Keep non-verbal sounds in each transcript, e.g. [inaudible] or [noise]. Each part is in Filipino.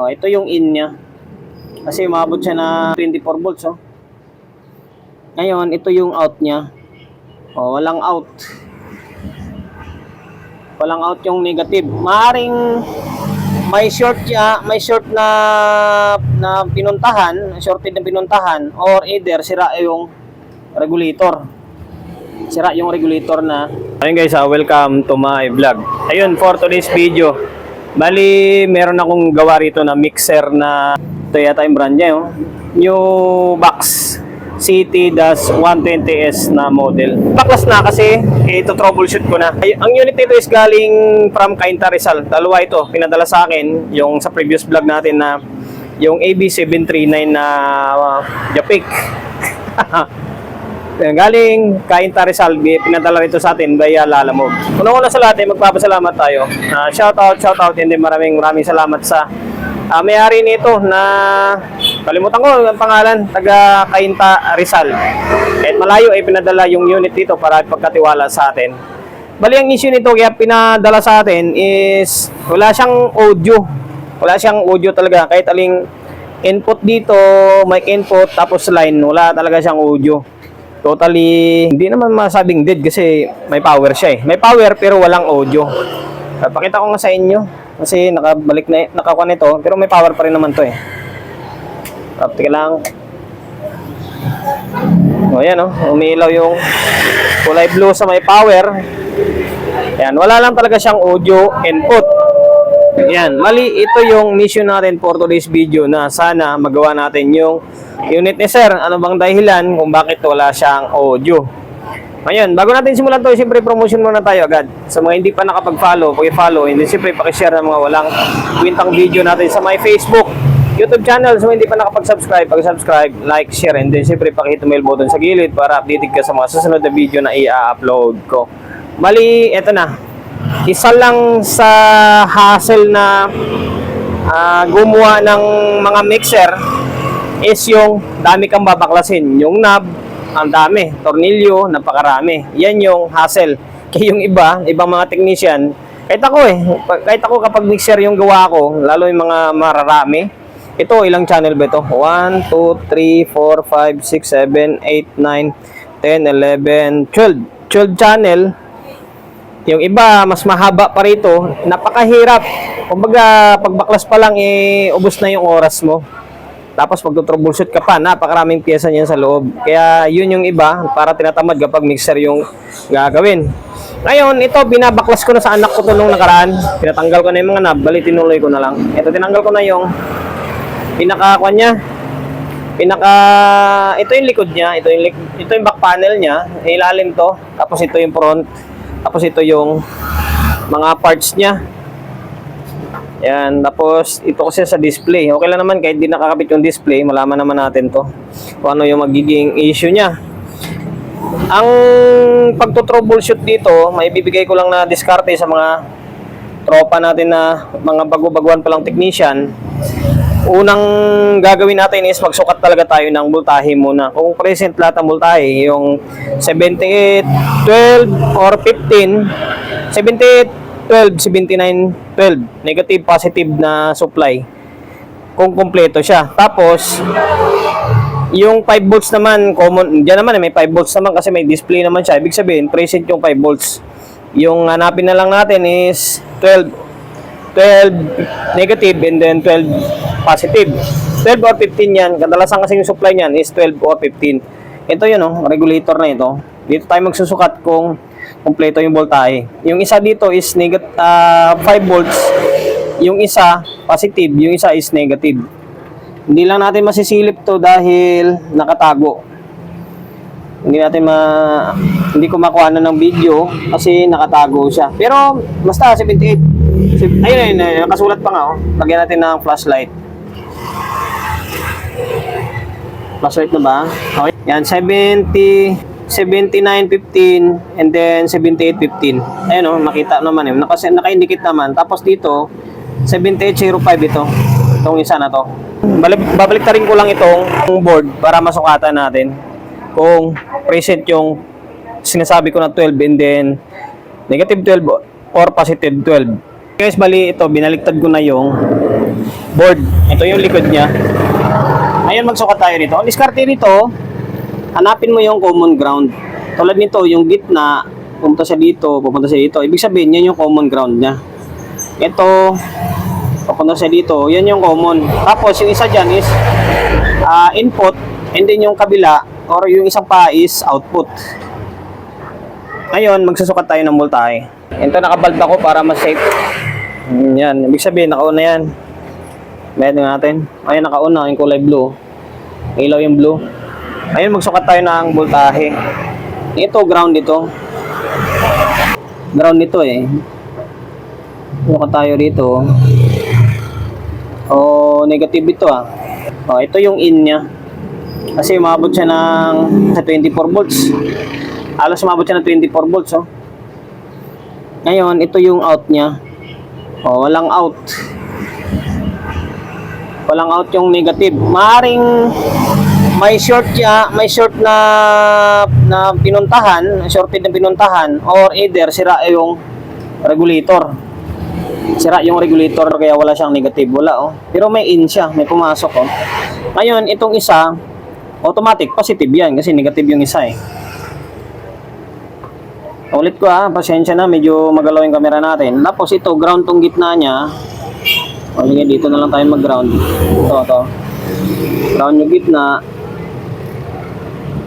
Oh, ito yung in niya. Kasi umabot siya na 24 volts, oh. Ngayon, ito yung out niya. Oh, walang out. Walang out yung negative. Maaring may short ya, may short na na pinuntahan, shorted na pinuntahan or either sira yung regulator. Sira yung regulator na. Ayun guys, ah, welcome to my vlog. Ayun, for today's video. Bali, meron akong gawa rito na mixer na ito yata yung brand niya, oh. New box. CT-120S na model. Baklas na kasi ito troubleshoot ko na. Ay, ang unit nito is galing from Cainta Rizal. Dalawa ito, pinadala sa akin yung sa previous vlog natin na yung AB739 na uh, Japik. [laughs] Galing Cainta Rizal, pinadala rito sa atin via Lalamove. Una-una sa lahat, eh, magpapasalamat tayo. Uh, shout out, shout out, hindi maraming maraming salamat sa Ah, may-ari nito na kalimutan ko ang pangalan, taga Cainta Rizal. At malayo ay pinadala yung unit dito para pagkatiwala sa atin. Bali ang issue nito kaya pinadala sa atin is wala siyang audio. Wala siyang audio talaga kahit aling input dito, mic input tapos line, wala talaga siyang audio. Totally, hindi naman masabing dead kasi may power siya eh. May power pero walang audio. Pakita ko nga sa inyo kasi nakabalik na nakakuha nito pero may power pa rin naman to eh. Tapos lang. O yan oh, umiilaw yung kulay blue sa may power. Yan, wala lang talaga siyang audio input. Yan, mali ito yung mission natin for today's video na sana magawa natin yung unit ni sir. Ano bang dahilan kung bakit wala siyang audio? Ngayon, bago natin simulan to, siyempre promotion muna tayo agad. Sa mga hindi pa nakapag-follow, paki-follow, and siyempre paki-share ng mga walang kwintang video natin sa my Facebook, YouTube channel. Mga hindi pa nakapag-subscribe, paki-subscribe, like, share, and then siyempre paki-hit mail button sa gilid para updated ka sa mga susunod na video na i-upload ko. Mali, eto na. Isa lang sa hassle na ah, gumawa ng mga mixer is yung dami kang babaklasin. Yung knob, ang dami. Tornilyo, napakarami. Yan yung hassle. [laughs] Kaya yung iba, ibang mga technician, kahit ako eh, kahit ako kapag mixer yung gawa ko, lalo yung mga mararami, ito, ilang channel ba ito? 1, 2, 3, 4, 5, 6, 7, 8, 9, 10, 11, 12. 12 channel. Yung iba, mas mahaba pa rito. Napakahirap. Kumbaga, pagbaklas pa lang, eh, ubos na yung oras mo. Tapos magto-troubleshoot ka pa, napakaraming pyesa niyan sa loob. Kaya yun yung iba, para tinatamad kapag mixer yung gagawin. Ngayon, ito binabaklas ko na sa anak ko to nung nakaraan. Pinatanggal ko na yung mga knob, bali tinuloy ko na lang. Ito tinanggal ko na yung pinaka kwan niya. Pinaka ito yung likod niya, ito yung ito yung back panel niya, ilalim to. Tapos ito yung front. Tapos ito yung mga parts niya. Yan, tapos ito kasi sa display. Okay lang naman kahit di nakakabit yung display, malaman naman natin to. Kung ano yung magiging issue niya. Ang pagto-troubleshoot dito, may bibigay ko lang na diskarte sa mga tropa natin na mga bago-baguhan pa lang technician. Unang gagawin natin is magsukat talaga tayo ng voltahe muna. Kung present lahat ng voltahe, yung 78, 12, or 15, 78, 12, 79, 12. Negative, positive na supply. Kung kompleto siya. Tapos, yung 5 volts naman, common, dyan naman eh, may 5 volts naman kasi may display naman siya. Ibig sabihin, present yung 5 volts. Yung hanapin na lang natin is 12, 12 negative and then 12 positive. 12 or 15 yan. Kadalasan kasi yung supply niyan is 12 or 15. Ito yun, oh, regulator na ito. Dito tayo magsusukat kung kumpleto yung voltahe. Yung isa dito is negative 5 volts. Yung isa positive, yung isa is negative. Hindi lang natin masisilip to dahil nakatago. Hindi natin ma hindi ko makuha na ng video kasi nakatago siya. Pero basta 78. Sib- Ayun, ayun, ayun, nakasulat pa nga oh. Lagyan natin ng flashlight. Flashlight na ba? Okay. Yan, 70, 79.15 and then 78.15. Ayun oh, makita naman eh. Naka, naka-indicate naman. Tapos dito, 7805 ito. Itong isa na to. Balik, babalik rin ko lang itong board para masukatan natin kung present yung sinasabi ko na 12 and then negative 12 or positive 12. Guys, bali ito, binaliktad ko na yung board. Ito yung likod niya. Ngayon magsukat tayo rito. Ang diskarte hanapin mo yung common ground. Tulad nito, yung gitna, pumunta siya dito, pupunta siya dito. Ibig sabihin, yan yung common ground niya. Ito, papunta siya dito, yan yung common. Tapos, yung isa dyan is ah, input, and then yung kabila, or yung isang pa is output. Ngayon, magsusukat tayo ng voltahe. Ito, nakabald ako para mas safe. Yan, ibig sabihin, nakauna yan. Meron natin. Ayun, nakauna, yung kulay blue. Ilaw yung blue. Ayun, magsukat tayo ng voltahe. Ito, ground ito. Ground ito eh. Sukat tayo rito. Oh, negative ito ah. Oh, ito yung in niya. Kasi umabot siya ng sa 24 volts. Halos umabot siya ng 24 volts oh. Ngayon, ito yung out niya. Oh, walang out. Walang out yung negative. Maaring may short ya, may short na na pinuntahan, shorted na pinuntahan or either sira yung regulator. Sira yung regulator kaya wala siyang negative, wala oh. Pero may in siya, may pumasok oh. Ngayon, itong isa automatic positive yan kasi negative yung isa eh. Ulit ko ah, pasensya na, medyo magalaw yung camera natin. Tapos ito, ground tong gitna niya. O sige, dito na lang tayo mag-ground. Ito, ito. Ground yung gitna.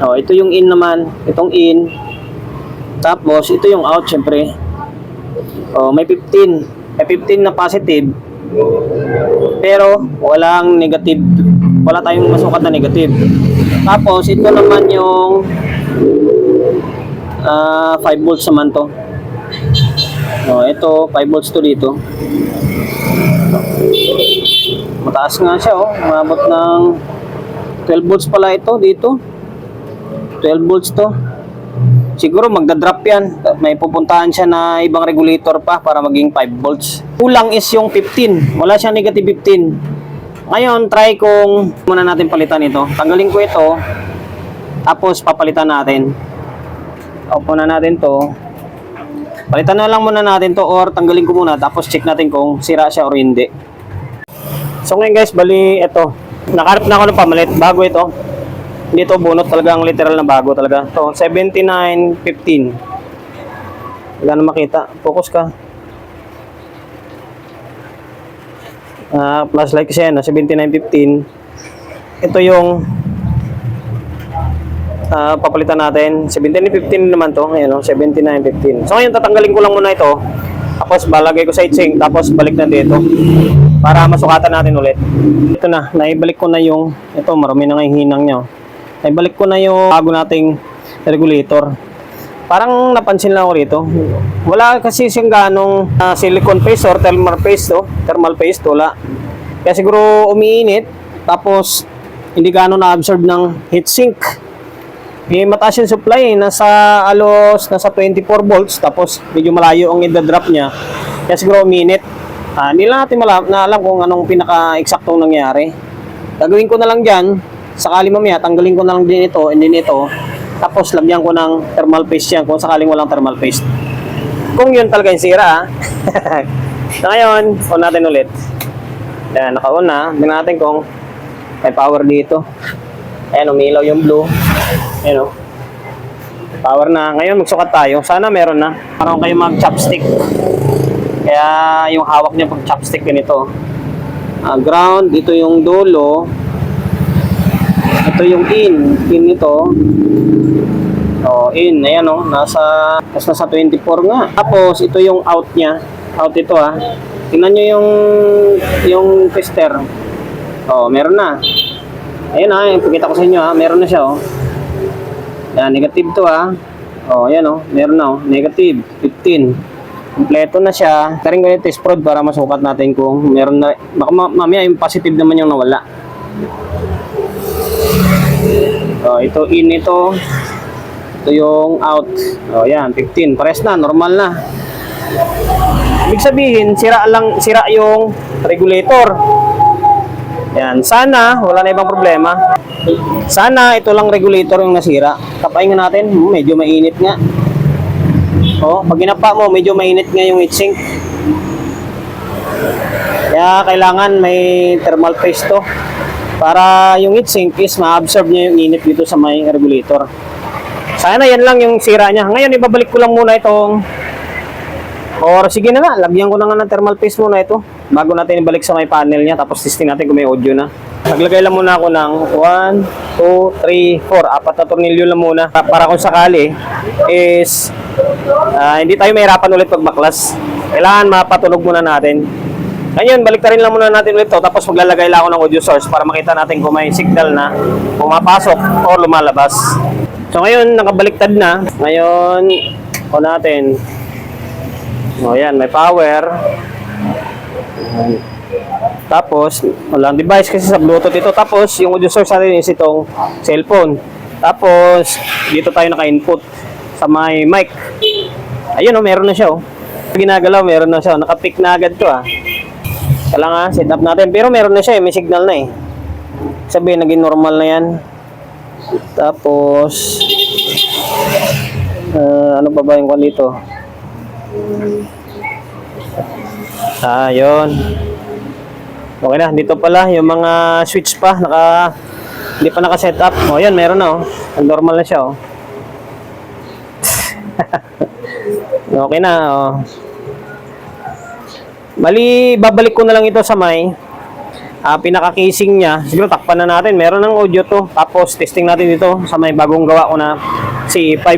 O, ito yung in naman. Itong in. Tapos, ito yung out, syempre. O, may 15. May 15 na positive. Pero, walang negative. Wala tayong masukat na negative. Tapos, ito naman yung ah 5 volts naman to. Oh, ito 5 volts to dito. Mataas nga siya oh, umabot ng 12 volts pala ito dito. 12 volts to. Siguro magda-drop yan. May pupuntahan siya na ibang regulator pa para maging 5 volts. Kulang is yung 15. Wala siyang negative 15. Ngayon, try kong muna natin palitan ito. Tanggalin ko ito. Tapos papalitan natin. Off muna natin to. Palitan na lang muna natin to or tanggalin ko muna tapos check natin kung sira siya or hindi. So ngayon guys, bali ito. Nakarap na ako ng pamalit. Bago ito. Hindi to bunot talagang literal na bago talaga. To 79.15. Wala na makita. Focus ka. Ah, plus like kasi yan, ah, 79.15. Ito yung Ah, papalitan natin. 17.15 naman to. Ayan, oh, 79.15. So ngayon, tatanggalin ko lang muna ito. Tapos balagay ko sa itsing. Tapos balik na dito. Para masukatan natin ulit. Ito na. Naibalik ko na yung... Ito, marami na nga hinang nyo. Naibalik ko na yung bago nating regulator. Parang napansin lang ako rito. Wala kasi siyang ganong ah, silicone paste or thermal paste. Oh. Thermal paste. Wala. Kaya siguro umiinit. Tapos hindi gano'n na-absorb ng heatsink. Eh, mataas yung supply eh. Nasa alos, nasa 24 volts. Tapos, medyo malayo ang i-drop niya. Kaya siguro minute. Ah, hindi lang natin malam, na alam kung anong pinaka-eksaktong nangyari. Gagawin ko na lang dyan. Sakali mamaya, tanggalin ko na lang din ito and then ito. Tapos, lagyan ko ng thermal paste yan kung sakaling walang thermal paste. Kung yun talaga yung sira, [laughs] so, ngayon, on natin ulit. Yan, naka-on na. Tingnan natin kung may power dito. Ayan, umilaw yung blue. Ayan o. Power na. Ngayon, magsukat tayo. Sana meron na. Parang kayo mag-chopstick. Kaya yung hawak niya pag chopstick ganito. Ah, ground, dito yung dulo. Ito yung in. In nito. Oh, in. Ayan o. Nasa, nasa 24 nga. Tapos, ito yung out niya. Out ito ah. Tingnan nyo yung, yung tester. Oh, meron na. Ayun ha, ipakita ko sa inyo ha, meron na siya oh. Yan, negative to ha. Oh, yan oh, meron na oh, negative, 15. Kompleto na siya. Karing yung test prod para masukat natin kung meron na, baka ma- mamaya yung positive naman yung nawala. Oh, ito in ito. Ito yung out. Oh, yan, 15. Pares na, normal na. Ibig sabihin, sira lang, sira yung regulator. Yan, sana wala na ibang problema. Sana ito lang regulator yung nasira. Tapain nga natin, medyo mainit nga. Oh, pag ginapa mo, medyo mainit nga yung heatsink. Kaya kailangan may thermal paste to para yung heatsink is ma-absorb niya yung init dito sa may regulator. Sana yan lang yung sira niya. Ngayon, ibabalik ko lang muna itong or sige na nga, lagyan ko na nga ng thermal paste muna ito bago natin ibalik sa may panel niya tapos testing natin kung may audio na. Naglagay lang muna ako ng 1, 2, 3, 4. Apat na tornilyo lang muna Pa- para kung sakali is ah, hindi tayo mahirapan ulit pag baklas. Kailangan mapatunog muna natin. Ngayon, balik rin lang muna natin ulit to tapos maglalagay lang ako ng audio source para makita natin kung may signal na pumapasok o lumalabas. So ngayon, nakabaliktad na. Ngayon, o natin. O yan, may power. Ayan. Tapos, walang device kasi sa Bluetooth ito. Tapos, yung audio source natin is itong cellphone. Tapos, dito tayo naka-input sa may mic. Ayun o, meron na siya o. Ginagalaw, meron na siya. Naka-pick na agad to ah. Kailangan set up natin. Pero meron na siya eh, may signal na eh. Sabihin, naging normal na yan. Tapos, ah, ano pa ba yung kwan dito? Ah, yun. Okay na, dito pala yung mga switch pa, naka hindi pa naka-set up. Oh, yan, meron na oh. Normal na siya oh. [laughs] okay na oh. Bali, babalik ko na lang ito sa may ah, pinaka-casing niya. Siguro takpan na natin. Meron ng audio to. Tapos testing natin dito sa may bagong gawa ko na C5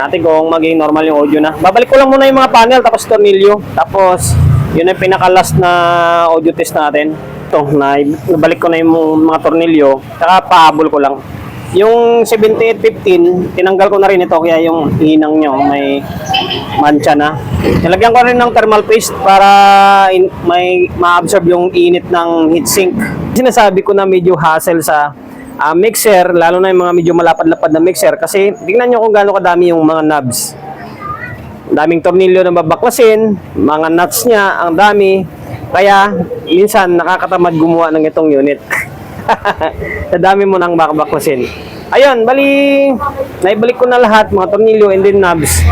natin kung maging normal yung audio na. Babalik ko lang muna yung mga panel tapos tornilyo. Tapos yun ang pinaka-last na audio test natin. Ito, na, nabalik ko na yung mga tornilyo. Saka pahabol ko lang. Yung 7815, tinanggal ko na rin ito kaya yung hinang nyo may mancha na. Nilagyan ko rin ng thermal paste para in, may ma-absorb yung init ng heatsink. Sinasabi ko na medyo hassle sa ah, mixer, lalo na yung mga medyo malapad-lapad na mixer kasi tingnan nyo kung gaano kadami yung mga knobs. Daming tornilyo na babaklasin, mga nuts niya, ang dami. Kaya, minsan nakakatamad gumawa ng itong unit. [laughs] [laughs] Sa dami mo nang babaklasin. Ayun, bali, naibalik ko na lahat, mga tornilyo and then knobs.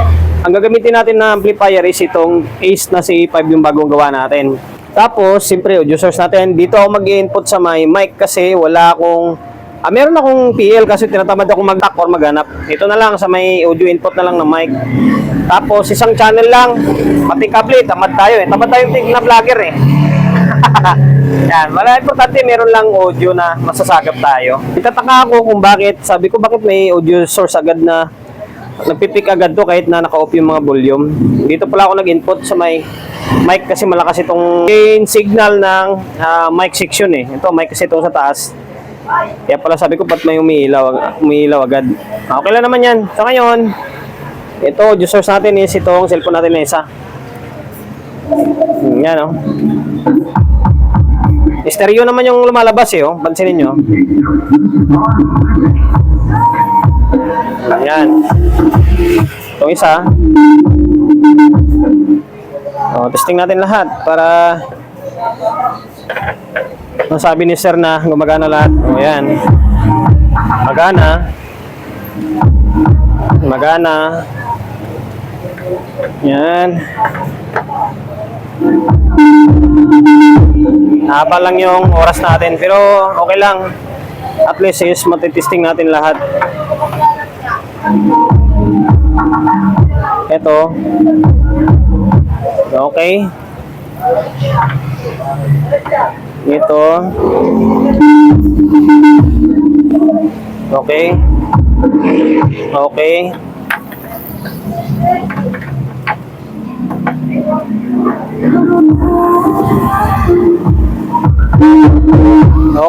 Ang gagamitin natin na amplifier is itong Ace na C5 yung bagong gawa natin. Tapos, siyempre, audio source natin. Dito ako mag-input sa my mic kasi wala akong Ah, meron akong PL kasi tinatamad ako mag-tack or maghanap. Ito na lang sa may audio input na lang ng mic. Tapos isang channel lang, pati kable, tamad tayo eh. Tamad tayong tig na vlogger eh. [laughs] Yan, wala importante meron lang audio na masasagap tayo. Itataka ako kung bakit, sabi ko bakit may audio source agad na nagpipick agad to kahit na naka-off yung mga volume. Dito pala ako nag-input sa may mic kasi malakas itong gain signal ng ah, mic section eh. Ito mic kasi ito sa taas. Kaya pala sabi ko, ba't may umiilaw, umiilaw agad? Ah, Okay lang naman yan. So ngayon, ito, audio source natin is itong cellphone natin na isa. Hmm, Yan, oh. Stereo naman yung lumalabas eh, oh. Pansinin nyo. Yan. Itong isa. Oh, testing natin lahat para Nasabi ni sir na gumagana lahat. O yan. Magana. Magana. Yan. Haba lang yung oras natin pero okay lang. At least is matitesting natin lahat. Ito. Okay. Ito. Okay. Okay.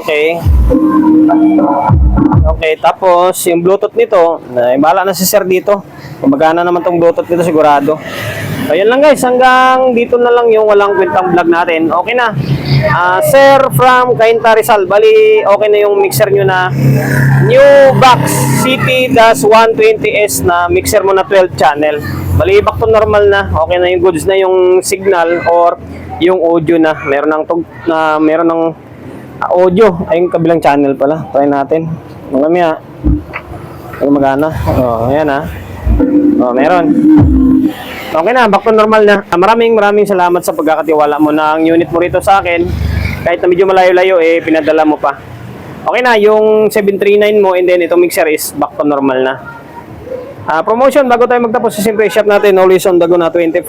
Okay. Okay, tapos yung Bluetooth nito, na bahala na si Sir dito. Kumagana naman tong Bluetooth nito sigurado. So, yun lang guys, hanggang dito na lang yung walang kwentang vlog natin. Okay na. Ah, sir from Cainta Rizal, bali okay na yung mixer nyo na new box CT-120S na mixer mo na 12 channel. Bali back to normal na. Okay na yung goods na yung signal or yung audio na. Meron ng tug na meron ng ah, audio ay yung kabilang channel pala. Try natin. Mamaya. Ano magana? Oh, ayan ah. Oh, meron. Okay na, back to normal na. Ah, Maraming maraming salamat sa pagkakatiwala mo ng unit mo rito sa akin. Kahit na medyo malayo-layo, eh, pinadala mo pa. Okay na, yung 739 mo and then itong mixer is back to normal na. Ah, promotion, bago tayo magtapos sa Simple Shop natin, always on the go na 24-7.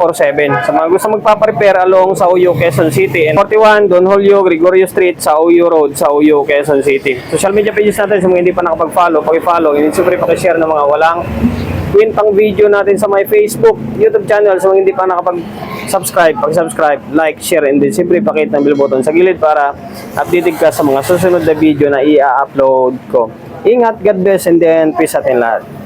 Sa mga gusto magpa-prepare along sa Uyo, Quezon City. And 41, Don Julio, Gregorio Street, sa Uyo Road, sa Uyo, Quezon City. Social media pages natin, sa mga hindi pa nakapag-follow, paki-follow. And siyempre, paki-share ng mga walang kwentang video natin sa my Facebook, YouTube channel. Sa mga hindi pa nakapag-subscribe, pag-subscribe, like, share, and then siyempre, pakit ng bell button sa gilid para updated ka sa mga susunod na video na i-upload ko. Ingat, God bless, and then peace atin lahat.